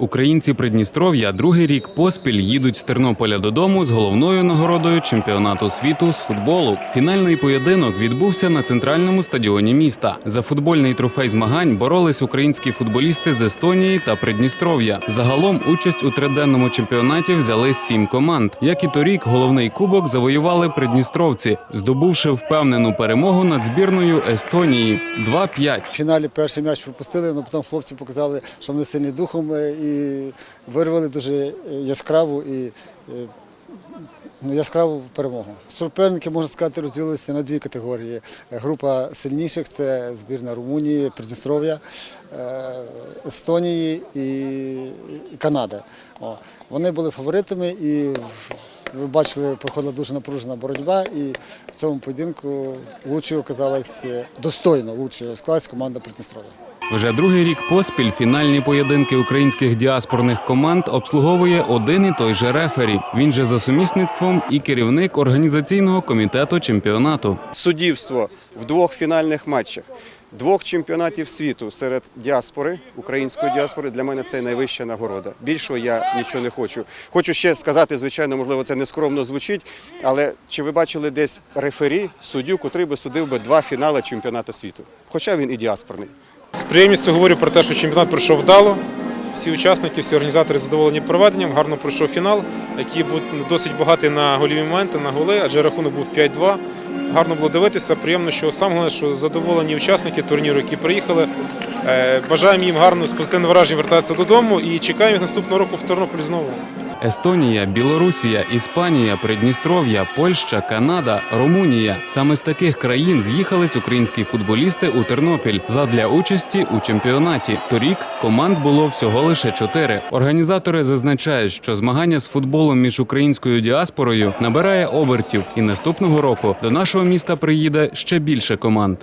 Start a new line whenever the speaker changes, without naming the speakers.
Українці Придністров'я другий рік поспіль їдуть з Тернополя додому з головною нагородою чемпіонату світу з футболу. Фінальний поєдинок відбувся на центральному стадіоні міста. За футбольний трофей змагань боролись українські футболісти з Естонії та Придністров'я. Загалом участь у триденному чемпіонаті взяли сім команд. Як і торік, головний кубок завоювали придністровці, здобувши впевнену перемогу над збірною Естонії 2-5.
В фіналі перший м'яч пропустили, але потім хлопці показали, що вони сильні духом е, і вирвали дуже е, яскраву і е, ну, яскраву перемогу. Суперники, можна сказати, розділилися на дві категорії. Група сильніших це збірна Румунії, Придністров'я, е, Естонії і, Канади. Вони були фаворитами і ви бачили, проходила дуже напружена боротьба, і в цьому поєдинку лучшою оказалась достойно лучшою склалась команда Придністров'я.
Вже другий рік поспіль фінальні поєдинки українських діаспорних команд обслуговує один і той же рефері. Він же за сумісництвом і керівник організаційного комітету чемпіонату.
суддівство в двох фінальних матчах, двох чемпіонатів світу серед діаспори, української діаспори. Для мене це найвища нагорода. Більшого я нічого не хочу. Хочу ще сказати, звичайно, можливо, це нескромно звучить, але чи ви бачили десь рефері, суддю, котрий би судив би два фінали чемпіонату світу? Хоча він і діаспорний.
З приємністю говорю про те, що чемпіонат пройшов вдало. Всі учасники, всі організатори задоволені проведенням. Гарно пройшов фінал, який був досить багатий на гольові моменти, на голи, адже рахунок був 5-2. Гарно було дивитися. Приємно, що саме головне, що задоволені учасники турніру, які приїхали. Е, Бажаємо їм гарно з позитивним враженням вертатися додому і чекаємо їх наступного року в Тернополі знову.
Естонія, Білорусія, Іспанія, Придністров'я, Польща, Канада, Румунія. Саме з таких країн з'їхались українські футболісти у Тернопіль задля участі у чемпіонаті. Торік команд було всього лише чотири. Організатори зазначають, що змагання з футболом між українською діаспорою набирає обертів, і наступного року до нашого міста приїде ще більше команд.